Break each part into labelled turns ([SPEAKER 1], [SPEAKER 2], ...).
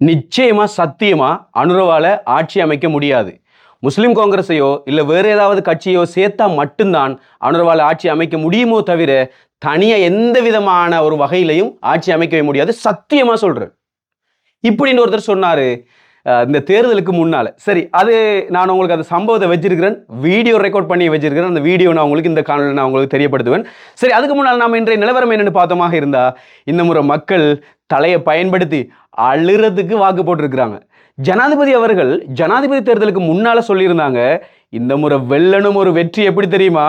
[SPEAKER 1] நிச்சயமா சத்தியமா அனுரவால ஆட்சி அமைக்க முடியாது. முஸ்லிம் காங்கிரஸையோ இல்லை வேறு ஏதாவது கட்சியோ சேர்த்தா மட்டும்தான் அனுரவால் ஆட்சி அமைக்க முடியுமோ தவிர தனியாக எந்த விதமான ஒரு வகையிலையும் ஆட்சி அமைக்கவே முடியாது. சத்தியமாக சொல்கிறேன் இப்படின்னு ஒருத்தர் சொன்னார் இந்த தேர்தலுக்கு முன்னால். சரி அது நான் உங்களுக்கு அந்த சம்பவத்தை வச்சிருக்கிறேன். வீடியோ ரெக்கார்ட் பண்ணி வச்சிருக்கிறேன். அந்த வீடியோ நான் உங்களுக்கு இந்த காணொலி நான் உங்களுக்கு தெரியப்படுத்துவேன். சரி அதுக்கு முன்னால் நாம் இன்றைய நிலவரம் என்னென்னு பார்த்தோமாக இருந்தா இந்த முறை மக்கள் தலையை பயன்படுத்தி அழுறதுக்கு வாக்கு போட்டிருக்கிறாங்க. ஜனாதிபதி அவர்கள் ஜனாதிபதி தேர்தலுக்கு முன்னால சொல்லியிருந்தாங்க இந்த முறை வெல்லணும் ஒரு வெற்றி எப்படி தெரியுமா?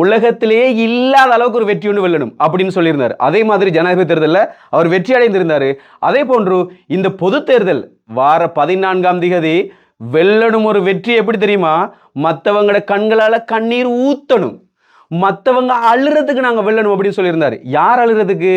[SPEAKER 1] உலகத்திலேயே இல்லாத அளவுக்கு ஒரு வெற்றி ஒன்று வெல்லணும் அப்படின்னு சொல்லியிருந்தார். அதே மாதிரி ஜனாதிபதி தேர்தலில் அவர் வெற்றி அடைந்திருந்தார். அதே போன்று இந்த பொது தேர்தல் வார பதினான்காம் திகதி வெல்லணும் ஒரு வெற்றி எப்படி தெரியுமா? மற்றவங்களோட கண்களால் கண்ணீர் ஊத்தணும். மற்றவங்க அழுறதுக்கு நாங்கள் வெல்லணும் அப்படின்னு சொல்லியிருந்தார். யார் அழுறதுக்கு?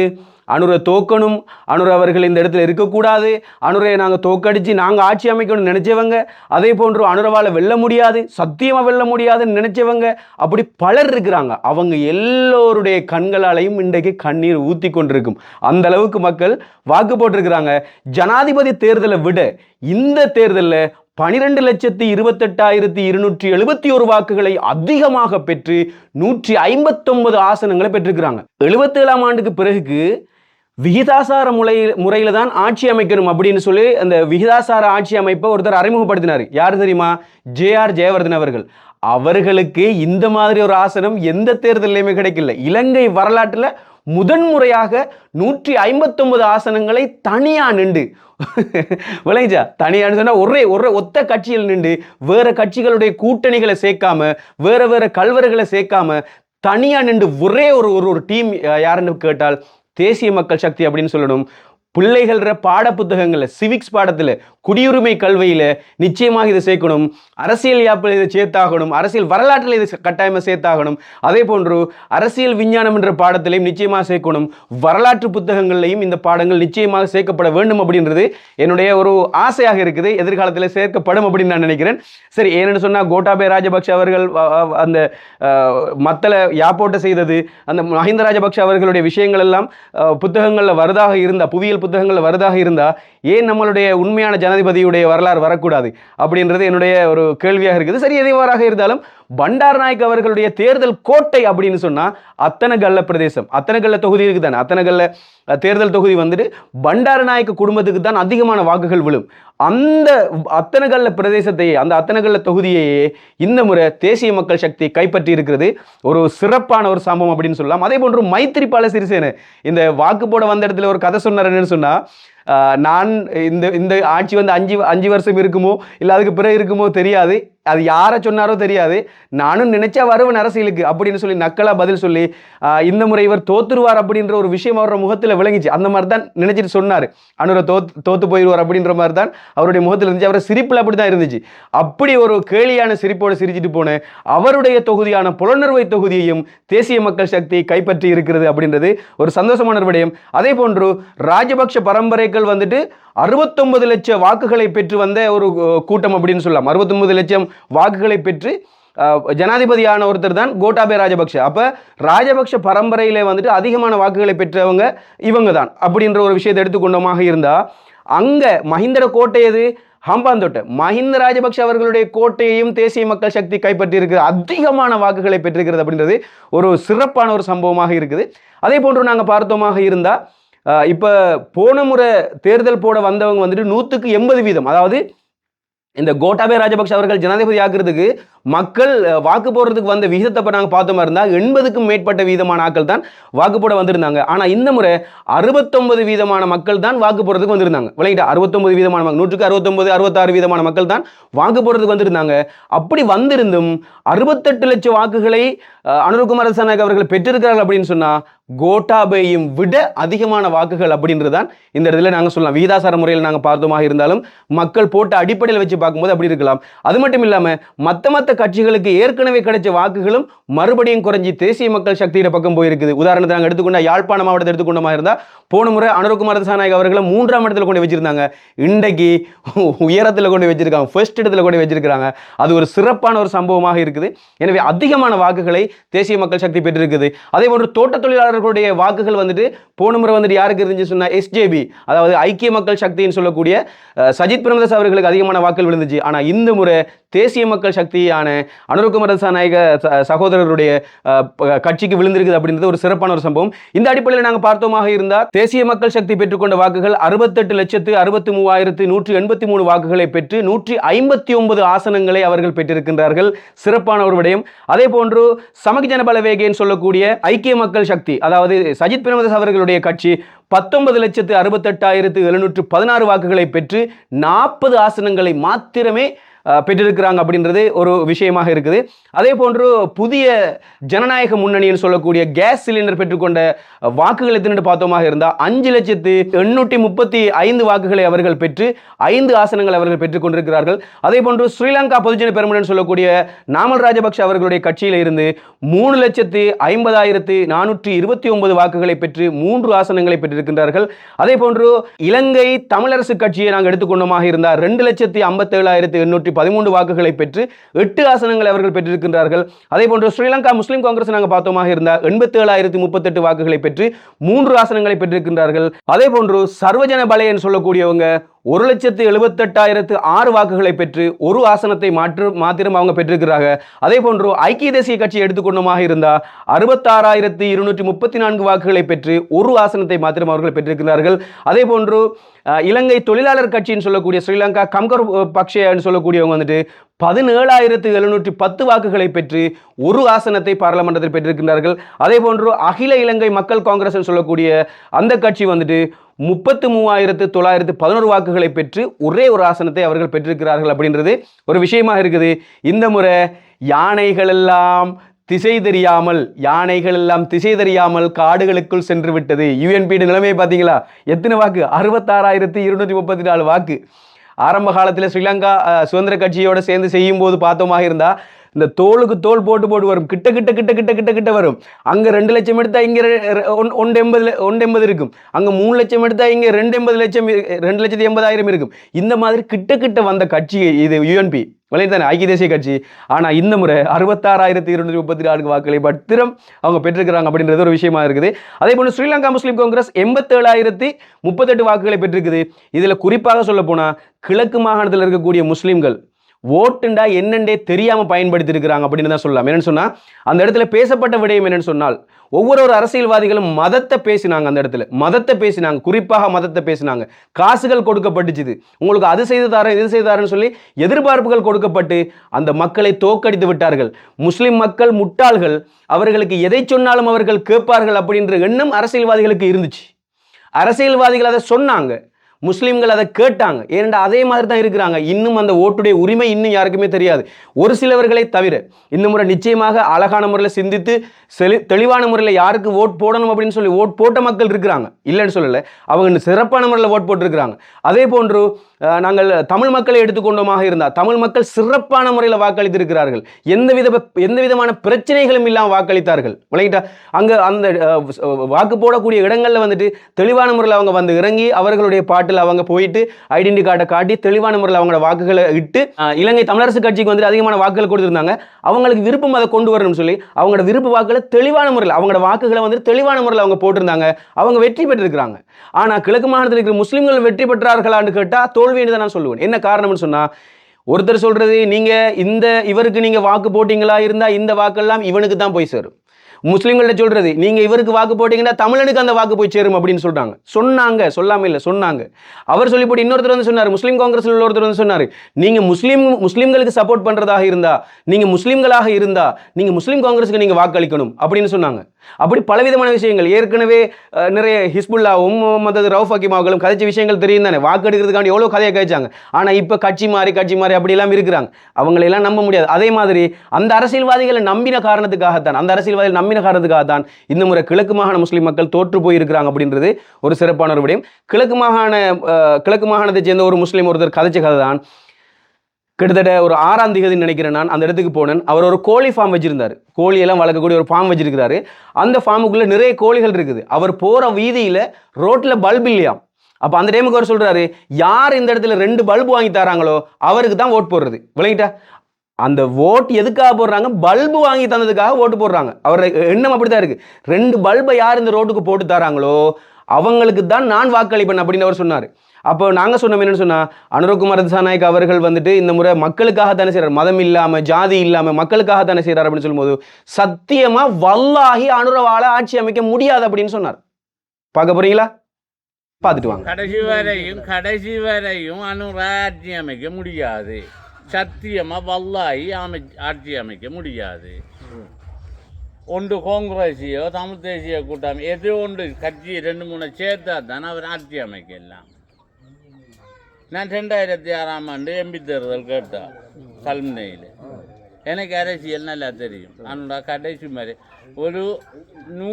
[SPEAKER 1] அனுரை தோக்கணும். அனுரை அவர்கள் இந்த இடத்துல இருக்கக்கூடாது. அனுரையை நாங்கள் தோக்கடித்து நாங்கள் ஆட்சி அமைக்கணும்னு நினைச்சவங்க அதே போன்று அனுரவால் வெல்ல முடியாது சத்தியமாக வெல்ல முடியாதுன்னு நினைச்சவங்க அப்படி பலர் இருக்கிறாங்க. அவங்க எல்லோருடைய கண்களாலையும் இன்றைக்கு கண்ணீர் ஊற்றி கொண்டிருக்கும். அந்த அளவுக்கு மக்கள் வாக்கு போட்டிருக்கிறாங்க. ஜனாதிபதி தேர்தலை விட இந்த தேர்தலில் பனிரெண்டு லட்சத்தி இருபத்தெட்டாயிரத்தி இருநூற்றி எழுபத்தி ஒரு வாக்குகளை அதிகமாக பெற்று நூற்றி ஐம்பத்தொன்பது ஆசனங்களை பெற்றிருக்கிறாங்க. எழுபத்தேழாம் ஆண்டுக்கு பிறகு விகிதாசார முறையில் முறையில் தான் ஆட்சி அமைக்கணும் அப்படின்னு சொல்லி அந்த விகிதாசார ஆட்சி அமைப்பை ஒருத்தர் அறிமுகப்படுத்தினார். யார் தெரியுமா? ஜேஆர் ஜெயவர்தன் அவர்கள். அவர்களுக்கு இந்த மாதிரி ஒரு ஆசனம் எந்த தேர்தலையுமே கிடைக்கல. இலங்கை வரலாற்றில் முதன்முறையாக நூற்றி ஐம்பத்தொன்பது ஆசனங்களை தனியா நின்று விளைஞ்சா தனியான்னு சொன்னா ஒரே ஒரே ஒத்த கட்சியில் நின்று வேற கட்சிகளுடைய கூட்டணிகளை சேர்க்காம வேற வேற கல்வர்களை சேர்க்காம தனியா நின்று ஒரே ஒரு ஒரு ஒரு டீம் யாருன்னு கேட்டால் தேசிய மக்கள் சக்தி அப்படின்னு சொல்லணும். பிள்ளைகள பாட புத்தகங்களில் சிவிக்ஸ் பாடத்தில் குடியுரிமை கல்வியில் நிச்சயமாக இதை சேர்க்கணும். அரசியல் யாப்பில் இதை சேர்த்தாகணும். அரசியல் வரலாற்றில் இதை கட்டாயமாக சேர்த்தாகணும். அதே போன்று அரசியல் விஞ்ஞானம் என்ற பாடத்திலையும் நிச்சயமாக சேர்க்கணும். வரலாற்று புத்தகங்கள்லையும் இந்த பாடங்கள் நிச்சயமாக சேர்க்கப்பட வேண்டும் அப்படின்றது என்னுடைய ஒரு ஆசையாக இருக்குது. எதிர்காலத்தில் சேர்க்கப்படும் அப்படின்னு நான் நினைக்கிறேன். சரி ஏன்னு சொன்னால் கோட்டாபய ராஜபக்ஷ அவர்கள் அந்த மத்தளை யாப்போட்ட செய்தது அந்த மஹிந்த ராஜபக்ஷ அவர்களுடைய விஷயங்கள் எல்லாம் புத்தகங்களில் வருதாக இருந்த புவியியல் புத்தகங்கள் வருதாக இருந்தால் ஏன் நம்மளுடைய உண்மையான ஜனாதிபதியுடைய வரலாறு வரக்கூடாது? அப்படின்றது என்னுடைய ஒரு கேள்வியாக இருக்குது. சரி எதுவாறாக இருந்தாலும் பண்டார் நாயக் அவர்களுடைய தேர்தல் கோட்டை அப்படின்னு சொன்னா அத்தனகல்ல பிரதேசம். அத்தனகல்ல தொகுதி இருக்குதானே? அத்தனகல்ல கல்ல தேர்தல் தொகுதி வந்துட்டு பண்டார நாயக்க குடும்பத்துக்கு தான் அதிகமான வாக்குகள் விழும். அந்த அத்தனகல்ல பிரதேசத்தையே அந்த அத்தனகல்ல தொகுதியையே இந்த முறை தேசிய மக்கள் சக்தி கைப்பற்றி இருக்கிறது. ஒரு சிறப்பான ஒரு சம்பவம் அப்படின்னு சொல்லலாம். அதே போன்று மைத்திரிபால சிறிசேன இந்த வாக்கு போட வந்த இடத்துல ஒரு கதை சொன்னார் என்னன்னு சொன்னா நான் இந்த இந்த ஆட்சி வந்து அஞ்சு அஞ்சு வருஷம் இருக்குமோ இல்லை அதுக்கு பிறகு இருக்குமோ தெரியாது. அது யாரை சொன்னாரோ தெரியாது. நானும் நினைச்சா வருவன் அரசியலுக்கு அப்படின்னு சொல்லி நக்கலா பதில் சொல்லி இந்த முறை இவர் தோத்துருவார் அப்படின்ற ஒரு விஷயம் அவரோட முகத்தில் விளங்கிச்சு. அந்த மாதிரி தான் நினைச்சிட்டு சொன்னார். அனுரை தோத்து தோத்து போயிடுவார் அப்படின்ற மாதிரி தான் அவருடைய முகத்தில் இருந்துச்சு. அவரை சிரிப்பில் அப்படி தான் இருந்துச்சு. அப்படி ஒரு கேலியான சிரிப்போடு சிரிச்சிட்டு போன அவருடைய தொகுதியான புலனறுவை தொகுதியையும் தேசிய மக்கள் சக்தி கைப்பற்றி இருக்கிறது அப்படின்றது ஒரு சந்தோஷமான விடயம். அதே போன்று ராஜபக்ஷ பரம்பரைகள் வந்துட்டு அறுபத்தொன்பது லட்சம் வாக்குகளை பெற்று வந்த ஒரு கூட்டம் அப்படின்னு சொல்லலாம். அறுபத்தொன்பது லட்சம் வாக்குகளை பெற்று ஜனாதிபதியான ஒருத்தர் தான் கோட்டாபே ராஜபக்ஷ. அப்போ ராஜபக்ஷ பரம்பரையில் வந்துட்டு அதிகமான வாக்குகளை பெற்றவங்க இவங்க தான் அப்படின்ற ஒரு விஷயத்தை எடுத்துக்கொண்டோமாக இருந்தால் அங்கே மஹிந்தர கோட்டை எது? ஹம்பாந்தோட்டை. மஹிந்த ராஜபக்ஷ அவர்களுடைய கோட்டையையும் தேசிய மக்கள் சக்தி கைப்பற்றியிருக்கிறது அதிகமான வாக்குகளை பெற்றிருக்கிறது அப்படின்றது ஒரு சிறப்பான ஒரு சம்பவமாக இருக்குது. அதே போன்று நாங்கள் பார்த்தோமாக இருந்தால் இப்போ போன முறை தேர்தல் போட வந்தவங்க வந்துட்டு நூற்றுக்கு எண்பது வீதம். அதாவது இந்த கோட்டாபய ராஜபக்ஷ அவர்கள் ஜனாதிபதி ஆக்குறதுக்கு மக்கள் வாக்கு போடுறதுக்கு வந்த விகிதத்தை இப்போ நாங்கள் பார்த்தோமா இருந்தால் எண்பதுக்கும் மேற்பட்ட வீதமான ஆக்கள் தான் வாக்கு போட வந்திருந்தாங்க. ஆனால் இந்த முறை அறுபத்தொன்பது வீதமான மக்கள் தான் வாக்கு போடுறதுக்கு வந்திருந்தாங்க. விளையாட்டு அறுபத்தொன்பது வீதமான மக்கள் நூற்றுக்கு அறுபத்தொன்பது அறுபத்தாறு வீதமான மக்கள் தான் வாக்கு போடுறதுக்கு வந்திருந்தாங்க. அப்படி வந்திருந்தும் அறுபத்தெட்டு லட்சம் வாக்குகளை அனுர்குமார சனக் அவர்கள் பெற்றிருக்கிறார்கள் அப்படின்னு சொன்னா கோட்டாபேயும் விட அதிகமான வாக்குகள் அப்படின்றது தான் இந்த இடத்துல நாங்கள் சொல்லலாம். விகிதாசார முறையில் நாங்கள் பார்த்தோமாக இருந்தாலும் மக்கள் போட்ட அடிப்படையில் வச்சு பார்க்கும்போது அப்படி இருக்கலாம். அது மட்டும் இல்லாமல் மற்ற மற்ற கட்சிகளுக்கு ஏற்கனவே கிடைச்ச வாக்குகளும் மறுபடியும் குறைஞ்சி தேசிய மக்கள் சக்தியோட பக்கம் போயிருக்குது. உதாரணத்தை நாங்கள் எடுத்துக்கொண்டா யாழ்ப்பாண மாவட்டத்தை எடுத்துக்கொண்டமா இருந்தால் போன முறை அனுரகுமார் தசாநாயக் அவர்களை மூன்றாம் இடத்துல கொண்டு வச்சிருந்தாங்க. இன்றைக்கு உயரத்தில் கொண்டு வச்சிருக்காங்க ஃபர்ஸ்ட் இடத்துல கொண்டு வச்சிருக்கிறாங்க. அது ஒரு சிறப்பான ஒரு சம்பவமாக இருக்குது. எனவே அதிகமான வாக்குகளை தேசிய மக்கள் சக்தி பெற்றிருக்குது. அதே போன்று தோட்ட தொழிலாளர்களுடைய வாக்குகள் வந்துட்டு போன முறை வந்துட்டு யாருக்கு இருந்துச்சு சொன்னா எஸ்ஜேபி அதாவது ஐக்கிய மக்கள் சக்தின்னு சொல்லக்கூடிய சஜித் பிரேமதாஸ் அவர்களுக்கு அதிகமான வாக்குகள் விழுந்துச்சு. ஆனால் இந்த முறை தேசிய மக்கள் சக்தியான அனுரகுமார் நாயக ச- சகோதரருடைய கட்சிக்கு விழுந்திருக்குது அப்படின்றது ஒரு சிறப்பான ஒரு சம்பவம். இந்த அடிப்படையில் நாங்கள் பார்த்தோமாக இருந்தால் தேசிய மக்கள் சக்தி பெற்றுக்கொண்ட வாக்குகள் அறுபத்தெட்டு லட்சத்து அறுபத்தி மூவாயிரத்து நூற்றி எண்பத்தி மூணு வாக்குகளை பெற்று நூற்றி ஐம்பத்தி ஒன்பது ஆசனங்களை அவர்கள் பெற்றிருக்கின்றார்கள். சிறப்பான ஒரு விடயம். அதே போன்று சமக ஜனபலவேகேன்னு சொல்லக்கூடிய ஐக்கிய மக்கள் சக்தி அதாவது சஜித் பிரேமதாஸ் அவர்களுடைய கட்சி பத்தொன்பது லட்சத்து அறுபத்தெட்டாயிரத்து எழுநூற்று பதினாறு வாக்குகளை பெற்று நாற்பது ஆசனங்களை மாத்திரமே பெற்றிருக்கிறாங்க அப்படின்றது ஒரு விஷயமாக இருக்குது. அதே போன்று புதிய ஜனநாயக முன்னணின்னு சொல்லக்கூடிய கேஸ் சிலிண்டர் பெற்றுக்கொண்ட வாக்குகளை வாக்குகள் எத்தனை பார்த்தோமாக இருந்தால் அஞ்சு லட்சத்து எண்ணூற்றி முப்பத்தி ஐந்து வாக்குகளை அவர்கள் பெற்று ஐந்து ஆசனங்கள் அவர்கள் பெற்றுக் கொண்டிருக்கிறார்கள். அதே போன்று ஸ்ரீலங்கா பொதுஜன பெருமனன் சொல்லக்கூடிய நாமல் ராஜபக்ஷ அவர்களுடைய கட்சியில் இருந்து மூணு லட்சத்து ஐம்பதாயிரத்து நானூற்றி இருபத்தி ஒன்பது வாக்குகளை பெற்று மூன்று ஆசனங்களை பெற்றிருக்கின்றார்கள். அதே போன்று இலங்கை தமிழரசு கட்சியை நாங்கள் எடுத்துக்கொண்டோமாக இருந்தால் ரெண்டு லட்சத்தி ஐம்பத்தேழாயிரத்து எண்ணூற்றி பதிமூன்று வாக்குகளை பெற்று எட்டு ஆசனங்களை அவர்கள் பெற்றிருக்கின்றார்கள். அதே போன்று ஸ்ரீலங்கா முஸ்லீம் காங்கிரஸ் நாங்கள் பார்த்தோமாக இருந்தால் எண்பத்தி ஏழாயிரத்தி முப்பத்தெட்டு வாக்குகளை பெற்று மூன்று ஆசனங்களை பெற்றிருக்கின்றார்கள். அதே போன்று சர்வஜன என்று சொல்லக்கூடியவங்க ஒரு லட்சத்து எழுபத்தெட்டாயிரத்து ஆறு வாக்குகளை பெற்று ஒரு ஆசனத்தை மாற்று மாத்திரம் அவங்க பெற்றிருக்கிறாங்க. அதே போன்று ஐக்கிய தேசிய கட்சி எடுத்துக்கொண்டோமாக இருந்தால் அறுபத்தாறாயிரத்து இருநூற்றி முப்பத்தி நான்கு வாக்குகளை பெற்று ஒரு ஆசனத்தை மாத்திரம் அவர்கள் பெற்றிருக்கிறார்கள். அதே போன்று இலங்கை தொழிலாளர் கட்சின்னு சொல்லக்கூடிய ஸ்ரீலங்கா கம்கர் பக்ஷன்னு சொல்லக்கூடியவங்க வந்துட்டு பதினேழாயிரத்து எழுநூற்றி பத்து வாக்குகளை பெற்று ஒரு ஆசனத்தை பாராளுமன்றத்தில் பெற்றிருக்கின்றார்கள். அதே போன்று அகில இலங்கை மக்கள் காங்கிரஸ் சொல்லக்கூடிய அந்த கட்சி வந்துட்டு முப்பத்து மூவாயிரத்து தொள்ளாயிரத்து பதினோரு வாக்குகளை பெற்று ஒரே ஒரு ஆசனத்தை அவர்கள் பெற்றிருக்கிறார்கள் அப்படின்றது ஒரு விஷயமாக இருக்குது. இந்த முறை யானைகளெல்லாம் திசை தெரியாமல் யானைகள் எல்லாம் திசை தெரியாமல் காடுகளுக்குள் சென்று விட்டது. யூஎன்பி நிலைமையை பார்த்தீங்களா? எத்தனை வாக்கு? அறுபத்தாறாயிரத்து இருநூற்றி முப்பத்தி நாலு வாக்கு. ஆரம்ப காலத்தில் ஸ்ரீலங்கா சுதந்திர கட்சியோடு சேர்ந்து செய்யும் போது பார்த்தோமாக இருந்தால் இந்த தோலுக்கு தோல் போட்டு போட்டு வரும். கிட்ட கிட்ட கிட்ட கிட்ட கிட்ட கிட்ட வரும். அங்கே ரெண்டு லட்சம் எடுத்தால் இங்கே ரெ- ஒன்- ஒன்று எண்பது ஒன்று எண்பது இருக்கும். அங்கே மூணு லட்சம் எடுத்தால் இங்கே ரெண்டு எண்பது லட்சம் ரெண்டு லட்சத்தி எண்பதாயிரம் இருக்கும். இந்த மாதிரி கிட்ட கிட்ட வந்த கட்சி இது யூஎன்பி தானே? ஐக்கிய தேசிய கட்சி. ஆனால் இந்த முறை அறுபத்தாறாயிரத்தி இருநூற்றி முப்பத்தி நான்கு வாக்குகளை பத்திரம் அவங்க பெற்றிருக்கிறாங்க அப்படின்றது ஒரு விஷயமா இருக்குது. அதே போல ஸ்ரீலங்கா முஸ்லீம் காங்கிரஸ் எண்பத்தேழாயிரத்தி முப்பத்தெட்டு வாக்குகளை பெற்றிருக்குது. இதில் குறிப்பாக சொல்ல போனால் கிழக்கு மாகாணத்தில் இருக்கக்கூடிய முஸ்லீம்கள் ஓட்டுண்டா என்னென்றே தெரியாமல் பயன்படுத்தி இருக்கிறாங்க அப்படின்னு தான் சொல்லலாம். என்னென்னு சொன்னால் அந்த இடத்துல பேசப்பட்ட விடயம் என்னென்னு சொன்னால் ஒவ்வொரு ஒரு அரசியல்வாதிகளும் மதத்தை பேசினாங்க அந்த இடத்துல. மதத்தை பேசினாங்க. குறிப்பாக மதத்தை பேசினாங்க. காசுகள் கொடுக்கப்பட்டுச்சுது. உங்களுக்கு அது செய்து தரேன் இது செய்து தரேன்னு சொல்லி எதிர்பார்ப்புகள் கொடுக்கப்பட்டு அந்த மக்களை தோக்கடித்து விட்டார்கள். முஸ்லிம் மக்கள் முட்டாள்கள். அவர்களுக்கு எதை சொன்னாலும் அவர்கள் கேட்பார்கள் அப்படின்ற எண்ணம் அரசியல்வாதிகளுக்கு இருந்துச்சு. அரசியல்வாதிகள் அதை சொன்னாங்க. முஸ்லீம்கள் அதை கேட்டாங்க. ஏனென்றால் அதே மாதிரி தான் இருக்கிறாங்க. இன்னும் அந்த ஓட்டுடைய உரிமை இன்னும் யாருக்குமே தெரியாது. ஒரு சிலவர்களை தவிர இந்த முறை நிச்சயமாக அழகான முறையில் சிந்தித்து செலி தெளிவான முறையில் யாருக்கு ஓட் போடணும் அப்படின்னு சொல்லி ஓட் போட்ட மக்கள் இருக்கிறாங்க. இல்லைன்னு சொல்லலை. அவங்க இன்னும் சிறப்பான முறையில் ஓட் போட்டிருக்கிறாங்க. அதே போன்று நாங்கள் தமிழ் மக்களை எடுத்துக்கொண்டோமாக இருந்தால் தமிழ் மக்கள் சிறப்பான முறையில் வாக்களித்திருக்கிறார்கள். எந்த வித எந்த விதமான பிரச்சனைகளும் இல்லாமல் வாக்களித்தார்கள். விளங்கிட்டா? அங்கே அந்த வாக்கு போடக்கூடிய இடங்களில் வந்துட்டு தெளிவான முறையில் அவங்க வந்து இறங்கி அவர்களுடைய பாட்டில் அவங்க போயிட்டு ஐடென்டி கார்டை காட்டி தெளிவான முறையில் அவங்களோட வாக்குகளை இட்டு இலங்கை தமிழரசு கட்சிக்கு வந்துட்டு அதிகமான வாக்குகள் கொடுத்துருந்தாங்க. அவங்களுக்கு விருப்பம் அதை கொண்டு வரணும்னு சொல்லி அவங்களோட விருப்ப வாக்குகளை தெளிவான முறையில் அவங்களோட வாக்குகளை வந்துட்டு தெளிவான முறையில் அவங்க போட்டிருந்தாங்க. அவங்க வெற்றி பெற்றிருக்கிறாங்க. ஆனால் கிழக்கு மாநிலத்தில் இருக்கிற முஸ்லீம்கள் வெற்றி பெற்றார்களான்னு கேட்டால் தோல்வின்னு தான் நான் சொல்லுவேன். என்ன காரணம்னு சொன்னால் ஒருத்தர் சொல்கிறது நீங்கள் இந்த இவருக்கு நீங்கள் வாக்கு போட்டிங்களா இருந்தால் இந்த வாக்கெல்லாம் இவனுக்கு தான் போய் சேரும். முஸ்லீம்கள்ட்ட சொல்கிறது நீங்கள் இவருக்கு வாக்கு போட்டிங்கன்னா தமிழனுக்கு அந்த வாக்கு போய் சேரும் அப்படின்னு சொல்கிறாங்க சொன்னாங்க சொல்லாம இல்லை சொன்னாங்க. அவர் சொல்லி போட்டு இன்னொருத்தர் வந்து சொன்னார் முஸ்லீம் காங்கிரஸில் உள்ள ஒருத்தர் வந்து சொன்னார் நீங்கள் முஸ்லீம் முஸ்லீம்களுக்கு சப்போர்ட் பண்ணுறதாக இருந்தால் நீங்கள் முஸ்லீம்களாக இருந்தால் நீங்கள் முஸ்லீம் காங்கிரஸுக்கு நீங்கள் வாக்களிக்கணும் அப்படின்னு சொன்னாங்க. அப்படி பலவிதமான விஷயங்கள். ஏற்கனவே நிறைய ஹிஸ்புல்லாவும் மற்றது ரவுஃப் ஹக்கீமாவுகளும் கதைச்ச விஷயங்கள் தெரியும் தானே? வாக்கு எடுக்கிறதுக்காண்டி எவ்வளோ கதையை கழிச்சாங்க ஆனால் இப்போ கட்சி மாறி கட்சி மாறி அப்படிலாம் இருக்கிறாங்க. அவங்களெல்லாம் நம்ப முடியாது. அதே மாதிரி அந்த அரசியல்வாதிகளை நம்பின காரணத்துக்காகத்தான் அந்த அரசியல்வாதிகள் நம்பின காரணத்துக்காகத்தான் இந்த முறை கிழக்கு மாகாண முஸ்லீம் மக்கள் தோற்று போயிருக்கிறாங்க அப்படின்றது ஒரு சிறப்பான ஒரு விடயம். கிழக்கு மாகாண கிழக்கு மாகாணத்தை சேர்ந்த ஒரு முஸ்லீம் ஒருத்தர் கதைச்ச கதை தான் கிட்டத்தட்ட ஒரு ஆறாம் திகதின்னு நினைக்கிறேன் நான் அந்த இடத்துக்கு போனேன். அவர் ஒரு கோழி ஃபார்ம் வச்சிருந்தார். கோழியெல்லாம் வளர்க்கக்கூடிய ஒரு ஃபார்ம் வச்சிருக்கிறாரு. அந்த ஃபார்முக்குள்ளே நிறைய கோழிகள் இருக்குது. அவர் போகிற வீதியில் ரோட்டில் பல்ப் இல்லையாம். அப்போ அந்த டைமுக்கு அவர் சொல்கிறாரு யார் இந்த இடத்துல ரெண்டு பல்பு வாங்கி தராங்களோ அவருக்கு தான் ஓட் போடுறது. விளங்கிட்டா? அந்த ஓட் எதுக்காக போடுறாங்க? பல்பு வாங்கி தந்ததுக்காக ஓட்டு போடுறாங்க. அவர் எண்ணம் அப்படிதான் இருக்குது ரெண்டு பல்பை யார் இந்த ரோட்டுக்கு போட்டு தராங்களோ அவங்களுக்கு தான் நான் வாக்களிப்பேன் அப்படின்னு அவர் சொன்னார். அப்போ நாங்கள் சொன்னோம் என்னன்னு சொன்னால் அனுரகுமார் திசாநாயக் அவர்கள் வந்துட்டு இந்த முறை மக்களுக்காக தானே செய்கிறார் மதம் இல்லாமல் ஜாதி இல்லாமல் மக்களுக்காக தானே செய்கிறார் அப்படின்னு சொல்லும்போது சத்தியமாக வல்லாகி அனுரவால ஆட்சி அமைக்க முடியாது அப்படின்னு சொன்னார். பார்க்க போறீங்களா? பார்த்துட்டு வாங்க.
[SPEAKER 2] கடைசி வரையும் கடைசி வரையும் அனுர ஆட்சி அமைக்க முடியாது. சத்தியமாக வல்லாகி அமை ஆட்சி அமைக்க முடியாது. ஒன்று காங்கிரஸையோ தமிழ் தேசிய கூட்டம் எது ஒன்று கட்சி ரெண்டு மூணு சேர்த்தா தான் அவர் ஆட்சி அமைக்கலாம் நான் ரெண்டாயிரத்தி ஆறாம் ஆண்டு எம்பி தேர்தல் கேட்டேன் கல்முனையில். எனக்கு அரசியல் நல்லா தெரியும். அன்னோட கடைசி மாதிரி. ஒரு நூ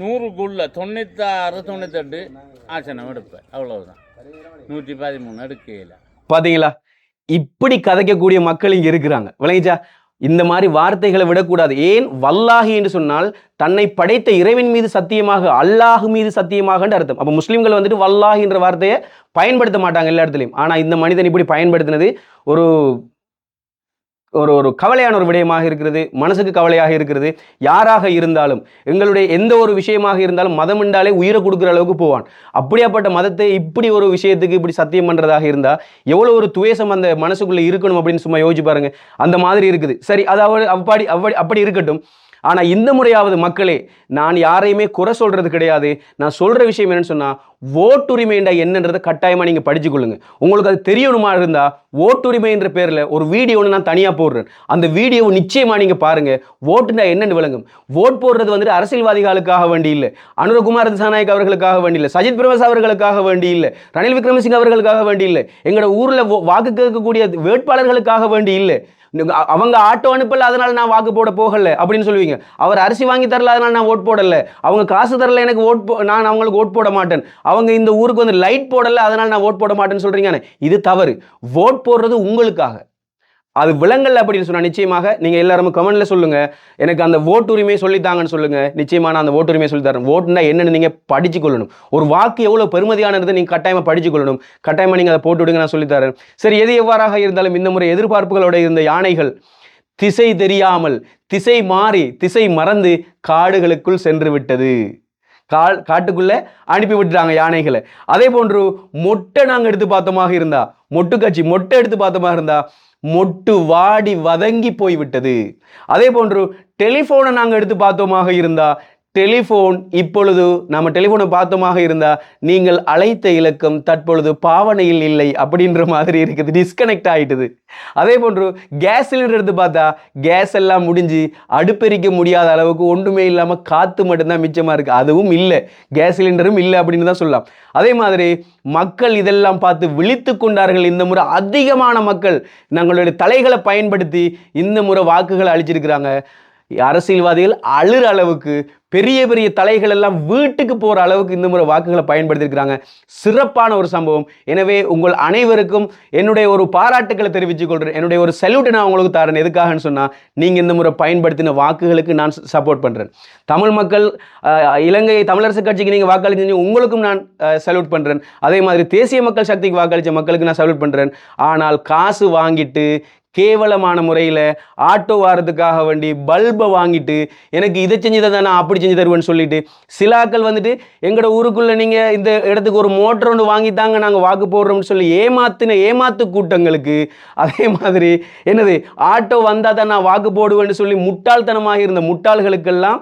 [SPEAKER 2] நூறுக்குள்ள தொண்ணூத்தாறு தொண்ணூத்தெட்டு ஆசனம் எடுப்பேன். அவ்வளவுதான். நூற்றி பதிமூணு எடுக்கையில்.
[SPEAKER 1] பாத்தீங்களா? இப்படி கதைக்கக்கூடிய மக்கள் இங்க இருக்கிறாங்க. விளங்கிச்சா? இந்த மாதிரி வார்த்தைகளை விடக்கூடாது. ஏன்? வல்லாஹி என்று சொன்னால் தன்னை படைத்த இறைவன் மீது சத்தியமாக அல்லாஹ் மீது சத்தியமாக அர்த்தம். அப்போ முஸ்லீம்கள் வந்துட்டு வல்லாஹி என்ற வார்த்தையை பயன்படுத்த மாட்டாங்க எல்லா இடத்துலையும். ஆனால் இந்த மனிதன் இப்படி பயன்படுத்தினது ஒரு ஒரு ஒரு கவலையான ஒரு விடயமாக இருக்கிறது மனசுக்கு கவலையாக இருக்கிறது. யாராக இருந்தாலும் எங்களுடைய எந்த ஒரு விஷயமாக இருந்தாலும் மதம் என்றாலே உயிரை கொடுக்குற அளவுக்கு போவான். அப்படியாப்பட்ட மதத்தை இப்படி ஒரு விஷயத்துக்கு இப்படி சத்தியம் பண்ணுறதாக இருந்தால் எவ்வளோ ஒரு துவேசம் அந்த மனசுக்குள்ளே இருக்கணும் அப்படின்னு சும்மா யோசிச்சு பாருங்க. அந்த மாதிரி இருக்குது. சரி அது அப்படி அப்படி அப்படி இருக்கட்டும். ஆனால் இந்த முறையாவது மக்களே நான் யாரையுமே குறை சொல்கிறது கிடையாது. நான் சொல்கிற விஷயம் என்னன்னு சொன்னால் ஓட்டுரிமைண்டா என்னன்றதை கட்டாயமாக நீங்கள் படிச்சு கொள்ளுங்க உங்களுக்கு அது தெரியணுமா இருந்தால் ஓட்டுரிமை என்ற ஒரு வீடியோ ஒன்று நான் தனியாக போடுறேன். அந்த வீடியோவை நிச்சயமாக நீங்கள் பாருங்கள் ஓட்டுனா என்னென்னு விளங்கும். ஓட் போடுறது வந்துட்டு அரசியல்வாதிகளுக்காக வேண்டி இல்லை அனுரகுமார் திசாநாயக் அவர்களுக்காக வேண்டி இல்லை சஜித் பிரவேஸ் அவர்களுக்காக வேண்டி இல்லை ரணில் விக்ரமசிங் அவர்களுக்காக வேண்டி இல்லை எங்களோட ஊரில் வாக்கு கேட்கக்கூடிய வேட்பாளர்களுக்காக வேண்டி இல்லை. அவங்க ஆட்டோ அனுப்பல அதனால நான் வாக்கு போட போகல அப்படின்னு சொல்லுவீங்க. அவர் அரிசி வாங்கி தரல அதனால நான் ஓட் போடல. அவங்க காசு தரல எனக்கு ஓட் போ நான் அவங்களுக்கு ஓட் போட மாட்டேன். அவங்க இந்த ஊருக்கு வந்து லைட் போடலை அதனால நான் ஓட் போட மாட்டேன்னு சொல்கிறீங்கன்னு இது தவறு. ஓட் போடுறது உங்களுக்காக. அது விலங்கல் அப்படின்னு சொன்னா நிச்சயமாக நீங்க எல்லாரும் கமெண்ட்ல சொல்லுங்க. எனக்கு அந்த ஓட்டுரிமையை சொல்லித்தாங்கன்னு சொல்லுங்க. நிச்சயமா நான் அந்த ஓட்டுரிமையை சொல்லி தரேன். ஓட்டுனா என்னன்னு நீங்க படிச்சு கொள்ளணும் ஒரு வாக்கு எவ்வளவு பெருமதியானது நீங்க கட்டாயமா படிச்சு கொள்ளணும் கட்டாயமா நீங்க அதை போட்டு விடுங்க நான் சொல்லித்தரேன் சரி எது எவ்வாறாக இருந்தாலும் இந்த முறை எதிர்பார்ப்புகளோட இருந்த யானைகள் திசை தெரியாமல் திசை மாறி திசை மறந்து காடுகளுக்குள் சென்று விட்டது. கால் காட்டுக்குள்ளே அனுப்பி விட்டுட்டாங்க யானைகளை. அதே போன்று மொட்டை நாங்கள் எடுத்து பார்த்தோமாக இருந்தா மொட்டு காட்சி மொட்டை எடுத்து பார்த்தோமாக இருந்தா மொட்டு வாடி வதங்கி போய் விட்டது அதே போன்று டெலிஃபோனை நாங்கள் எடுத்து பார்த்தோமாக இருந்தா டெலிஃபோன் இப்பொழுது நம்ம டெலிஃபோனை பார்த்தோமாக இருந்தால் நீங்கள் அழைத்த இலக்கம் தற்பொழுது பாவனையில் இல்லை அப்படின்ற மாதிரி இருக்குது. டிஸ்கனெக்ட் ஆகிட்டுது அதே போன்று கேஸ் சிலிண்டர் எடுத்து பார்த்தா கேஸ் எல்லாம் முடிஞ்சு அடுப்பெரிக்க முடியாத அளவுக்கு ஒன்றுமே இல்லாமல் காற்று மட்டும்தான் மிச்சமாக இருக்குது அதுவும் இல்லை. கேஸ் சிலிண்டரும் இல்லை அப்படின்னு தான் சொல்லலாம். அதே மாதிரி மக்கள் இதெல்லாம் பார்த்து விழித்து கொண்டார்கள். இந்த முறை அதிகமான மக்கள் தங்களுடைய தலைகளை பயன்படுத்தி இந்த முறை வாக்குகளை அழிச்சிருக்கிறாங்க அரசியல்வாதிகள் அழுற அளவுக்கு பெரிய பெரிய தலைகள் எல்லாம் வீட்டுக்கு போகிற அளவுக்கு இந்த முறை வாக்குகளை பயன்படுத்தியிருக்கிறாங்க. சிறப்பான ஒரு சம்பவம். எனவே உங்கள் அனைவருக்கும் என்னுடைய ஒரு பாராட்டுக்களை தெரிவித்துக் கொள்கிறேன் என்னுடைய ஒரு சல்யூட்டை நான் உங்களுக்கு தரேன். எதுக்காகன்னு சொன்னால் நீங்கள் இந்த முறை பயன்படுத்தின வாக்குகளுக்கு நான் சப்போர்ட் பண்ணுறேன் தமிழ் மக்கள் இலங்கை தமிழரசு கட்சிக்கு நீங்கள் வாக்களிச்சீங்க உங்களுக்கும் நான் சல்யூட் பண்ணுறேன் அதே மாதிரி தேசிய மக்கள் சக்திக்கு வாக்களித்த மக்களுக்கு நான் சல்யூட் பண்ணுறேன் ஆனால் காசு வாங்கிட்டு கேவலமான முறையில் ஆட்டோ வாரத்துக்காக வேண்டி பல்பை வாங்கிட்டு எனக்கு இதை செஞ்சு தான் நான் அப்படி செஞ்சு தருவேன்னு சொல்லிட்டு சிலாக்கள் வந்துட்டு எங்களோட ஊருக்குள்ளே நீங்கள் இந்த இடத்துக்கு ஒரு மோட்டர் ஒன்று வாங்கித்தாங்க நாங்கள் வாக்கு போடுறோம்னு சொல்லி ஏமாத்தின ஏமாத்து கூட்டங்களுக்கு அதே மாதிரி என்னது ஆட்டோ வந்தால் தான் நான் வாக்கு போடுவேன்னு சொல்லி முட்டாள்தனமாக இருந்த முட்டாள்களுக்கெல்லாம்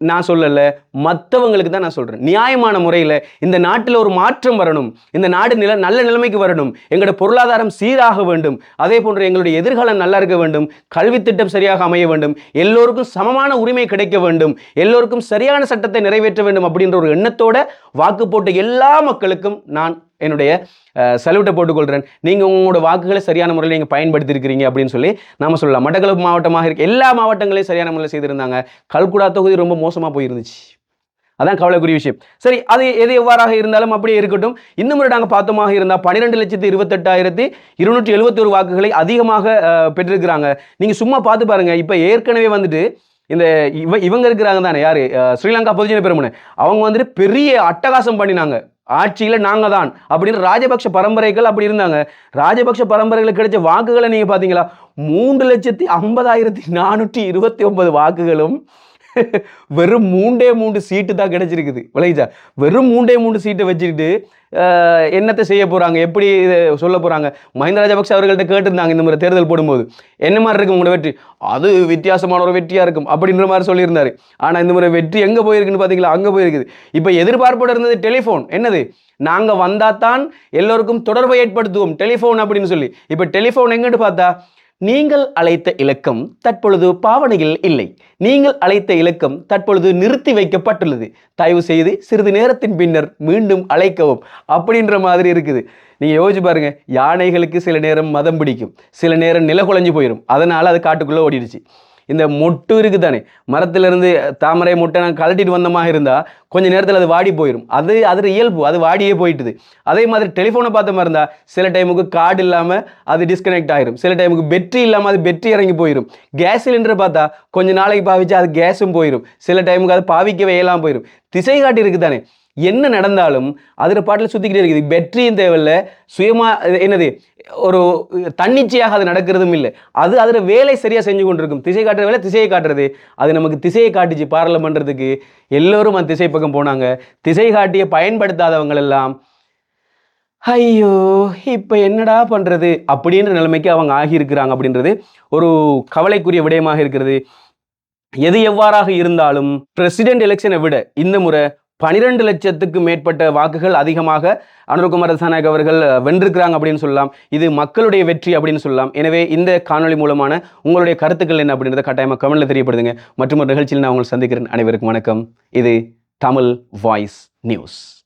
[SPEAKER 1] நான் சொல்லலை மற்றவங்களுக்கு தான் நான் சொல்கிறேன் நியாயமான முறையில் இந்த நாட்டில் ஒரு மாற்றம் வரணும் இந்த நாடு நில நல்ல நிலைமைக்கு வரணும் எங்களோட பொருளாதாரம் சீராக வேண்டும் அதே போன்று எங்களுடைய எதிர்காலம் நல்லா இருக்க வேண்டும் கல்வி திட்டம் சரியாக அமைய வேண்டும் எல்லோருக்கும் சமமான உரிமை கிடைக்க வேண்டும் எல்லோருக்கும் சரியான சட்டத்தை நிறைவேற்ற வேண்டும் அப்படின்ற ஒரு எண்ணத்தோட வாக்கு போட்ட எல்லா மக்களுக்கும் நான் என்னுடைய சல்யூட்டை போட்டுக்கொள்கிறேன் நீங்கள் உங்களோட வாக்குகளை சரியான முறையில் நீங்கள் பயன்படுத்தியிருக்கிறீங்க அப்படின்னு சொல்லி நாம் சொல்லலாம். மட்டக்களப்பு மாவட்டமாக இருக்க எல்லா மாவட்டங்களையும் சரியான முறையில் செய்திருந்தாங்க. கல்குடா தொகுதி ரொம்ப மோசமாக போயிருந்துச்சு. அதான் கவலைக்குரிய விஷயம். சரி அது எது எவ்வாறாக இருந்தாலும் அப்படியே இருக்கட்டும். இந்த முறை நாங்கள் பார்த்தோமாக இருந்தால் பன்னிரெண்டு லட்சத்து இருபத்தெட்டாயிரத்தி இருநூற்றி எழுபத்தொரு வாக்குகளை அதிகமாக பெற்றிருக்கிறாங்க. நீங்கள் சும்மா பார்த்து பாருங்கள் இப்போ ஏற்கனவே வந்துட்டு இந்த இவ இவங்க இருக்கிறாங்க தானே யார் ஸ்ரீலங்கா பொதுஜன பெருமனு. அவங்க வந்துட்டு பெரிய அட்டகாசம் பண்ணினாங்க. ஆட்சியில் நாங்கள் தான் அப்படின்னு ராஜபக்ஷ பரம்பரைகள் அப்படி இருந்தாங்க. ராஜபக்ஷ பரம்பரைகளுக்கு கிடைச்ச வாக்குகளை நீங்கள் பார்த்தீங்களா மூன்று லட்சத்தி ஐம்பதாயிரத்தி நானூற்றி இருபத்தி ஒன்பது வாக்குகளும் வெறும் மூண்டே மூன்று சீட்டு தான் கிடைச்சிருக்குது. விளைஞ்சா? வெறும் மூண்டே மூன்று சீட்டை வச்சுக்கிட்டு என்னத்தை செய்ய போகிறாங்க எப்படி இதை சொல்ல போகிறாங்க மஹிந்த ராஜபக்ஷ அவர்கள்ட்ட கேட்டிருந்தாங்க இந்த மாதிரி தேர்தல் போடும்போது. என்ன மாதிரி இருக்கும் உங்களோட வெற்றி? அது வித்தியாசமான ஒரு வெற்றியாக இருக்கும் அப்படின்ற மாதிரி சொல்லியிருந்தார். ஆனால் இந்த முறை வெற்றி எங்கே போயிருக்குன்னு பார்த்தீங்களா அங்கே போயிருக்குது. இப்போ எதிர்பார்ப்போட இருந்தது டெலிஃபோன். என்னது? நாங்கள் வந்தால் தான் எல்லோருக்கும் தொடர்பை ஏற்படுத்துவோம். டெலிஃபோன் அப்படின்னு சொல்லி. இப்போ டெலிஃபோன் எங்கன்னு பார்த்தா? நீங்கள் அழைத்த இலக்கம் தற்பொழுது பாவனையில் இல்லை. நீங்கள் அழைத்த இலக்கம் தற்பொழுது நிறுத்தி வைக்கப்பட்டுள்ளது. தயவு செய்து சிறிது நேரத்தின் பின்னர் மீண்டும் அழைக்கவும். அப்படின்ற மாதிரி இருக்குது. நீங்கள் யோசிச்சு பாருங்க யானைகளுக்கு சில நேரம் மதம் பிடிக்கும். சில நேரம் நிலகுலைஞ்சு போயிடும் அதனால் அது காட்டுக்குள்ளே ஓடிடுச்சு. இந்த மொட்டு இருக்குது தானே மரத்திலிருந்து தாமரை மொட்டை நான் கழட்டிட்டு வந்தமாக இருந்தால் கொஞ்ச நேரத்தில் அது வாடி போயிடும் அது அது இயல்பு. அது வாடியே போயிட்டுது. அதே மாதிரி டெலிஃபோனை பார்த்த மாதிரி இருந்தால் சில டைமுக்கு கார்டு இல்லாமல் அது டிஸ்கனெக்ட் ஆயிரும். சில டைமுக்கு பெட்ரி இல்லாமல் அது பெட்ரி இறங்கி போயிடும் கேஸ் சிலிண்டரை பார்த்தா கொஞ்சம் நாளைக்கு பாவிச்சா அது கேஸும் போயிடும் சில டைமுக்கு அது பாவிக்கவே இயலாம போயிடும் திசை காட்டி இருக்குது தானே என்ன நடந்தாலும் அதில் பாட்டில் சுற்றிக்கிட்டே இருக்குது. வெற்றியும் தேவையில்ல. சுயமாக என்னது ஒரு தன்னிச்சையாக அது நடக்கிறதும் இல்லை. அது அதில் வேலை சரியாக செஞ்சு கொண்டிருக்கும். திசை காட்டுற வேலை திசையை காட்டுறது. அது நமக்கு திசையை காட்டுச்சு பாராளுமன்றத்துக்கு. எல்லோரும் அந்த திசை பக்கம் போனாங்க. திசை காட்டிய பயன்படுத்தாதவங்களெல்லாம் ஐயோ இப்போ என்னடா பண்ணுறது அப்படின்ற நிலைமைக்கு அவங்க ஆகியிருக்கிறாங்க அப்படின்றது ஒரு கவலைக்குரிய விடயமாக இருக்கிறது. எது எவ்வாறாக இருந்தாலும் பிரசிடென்ட் எலெக்ஷனை விட இந்த முறை பனிரெண்டு லட்சத்துக்கு மேற்பட்ட வாக்குகள் அதிகமாக அனுர்குமார் ரசாநாயக் அவர்கள் வென்றிருக்கிறாங்க அப்படின்னு சொல்லலாம். இது மக்களுடைய வெற்றி அப்படின்னு சொல்லலாம். எனவே இந்த காணொளி மூலமான உங்களுடைய கருத்துக்கள் என்ன அப்படின்றத கட்டாயமாக கமெண்ட்ல தெரியப்படுதுங்க மற்றும் ஒரு நிகழ்ச்சியில் நான் உங்களை சந்திக்கிறேன். அனைவருக்கும் வணக்கம். இது தமிழ் வாய்ஸ் நியூஸ்.